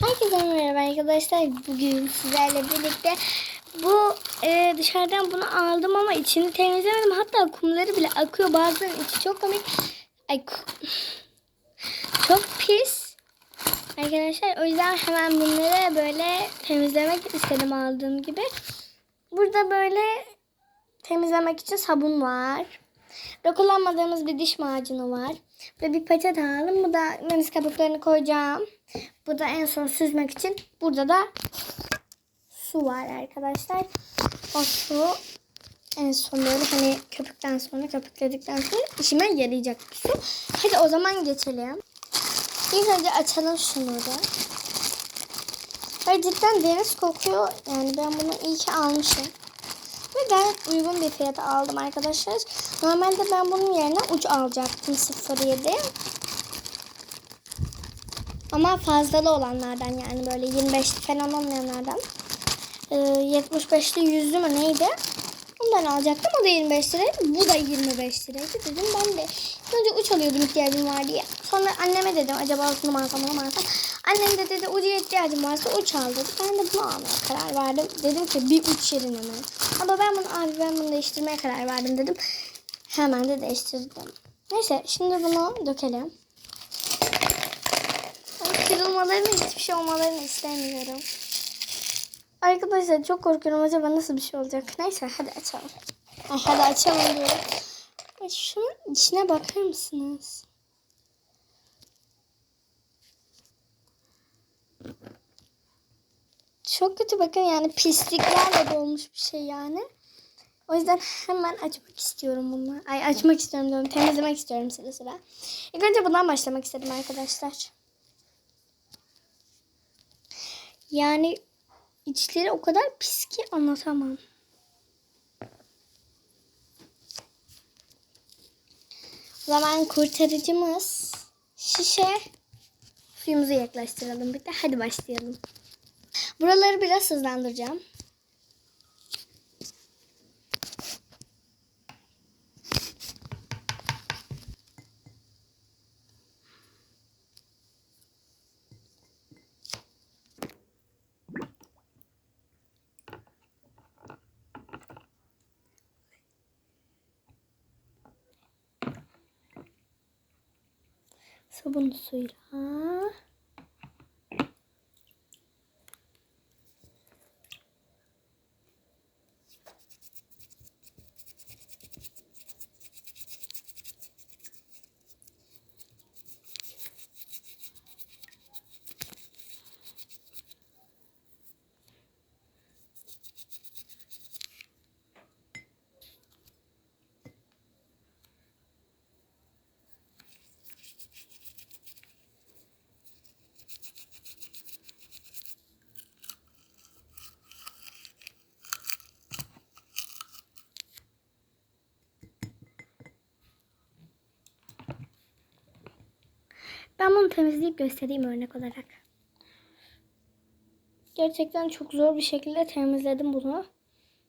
Herkese merhaba arkadaşlar. Bugün sizlerle birlikte bu e, dışarıdan bunu aldım ama içini temizlemedim. Hatta kumları bile akıyor. Bazılarının içi çok komik. Ay, çok pis. Arkadaşlar o yüzden hemen bunları böyle temizlemek istedim aldığım gibi. Burada böyle temizlemek için sabun var. Ve kullanmadığımız bir diş macunu var. Ve bir peçete aldım. Bu da deniz kabuklarını koyacağım. Bu da en son süzmek için. Burada da su var arkadaşlar. O su en son böyle hani köpükten sonra köpükledikten sonra işime yarayacak bir su. Hadi o zaman geçelim. İlk önce açalım şunu da. Ay cidden deniz kokuyor. Yani ben bunu iyi ki almışım. Ve gayet uygun bir fiyata aldım arkadaşlar. Normalde ben bunun yerine uç alacaktım 07. Ama fazlalı olanlardan yani böyle 25 falan olmayanlardan. Ee, 75'li yüzlü mü neydi? Ondan alacaktım. O da 25 liraydı. Bu da 25 liraydı. Dedim ben de önce uç alıyordum ihtiyacım var diye. Sonra anneme dedim acaba şunu mu alsam onu mu alsam. Annem de dedi ucuya ihtiyacım varsa uç al dedi. Ben de bunu almaya karar verdim. Dedim ki bir uç yerine mi? Ama ben bunu abi ben bunu değiştirmeye karar verdim dedim. Hemen de değiştirdim. Neyse şimdi bunu dökelim. Kırılmalarını hiçbir şey olmalarını istemiyorum. Arkadaşlar çok korkuyorum acaba nasıl bir şey olacak. Neyse hadi açalım. Ay, hadi açalım diyorum. Şunun içine bakar mısınız? Çok kötü bakın yani pisliklerle dolmuş bir şey yani. O yüzden hemen açmak istiyorum bunu. Ay açmak istiyorum diyorum. Temizlemek istiyorum sıra sıra. İlk önce bundan başlamak istedim arkadaşlar. Yani içleri o kadar pis ki anlatamam. O zaman kurtarıcımız şişe. Suyumuzu yaklaştıralım bir de. Hadi başlayalım. Buraları biraz hızlandıracağım. Sabun suyla. Ben bunu temizleyip göstereyim örnek olarak. Gerçekten çok zor bir şekilde temizledim bunu.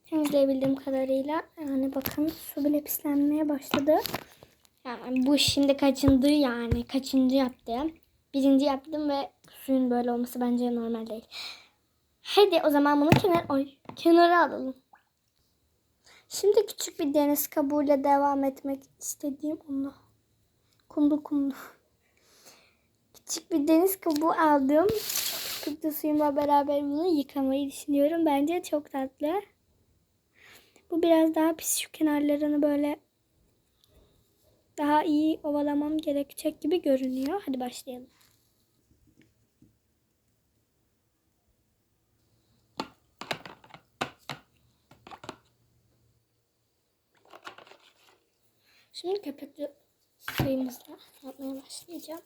Temizleyebildiğim kadarıyla. Yani bakın su bile pislenmeye başladı. Yani bu şimdi kaçıncı yani. Kaçıncı yaptım. Birinci yaptım ve suyun böyle olması bence normal değil. Hadi o zaman bunu kenar, oy, kenara alalım. Şimdi küçük bir deniz kabuğuyla devam etmek istediğim onu. Kumlu kumlu. Küçük bir deniz kabuğu aldım. Kıpta suyumla beraber bunu yıkamayı düşünüyorum. Bence çok tatlı. Bu biraz daha pis şu kenarlarını böyle daha iyi ovalamam gerekecek gibi görünüyor. Hadi başlayalım. Şimdi köpüklü suyumuzla yapmaya başlayacağım.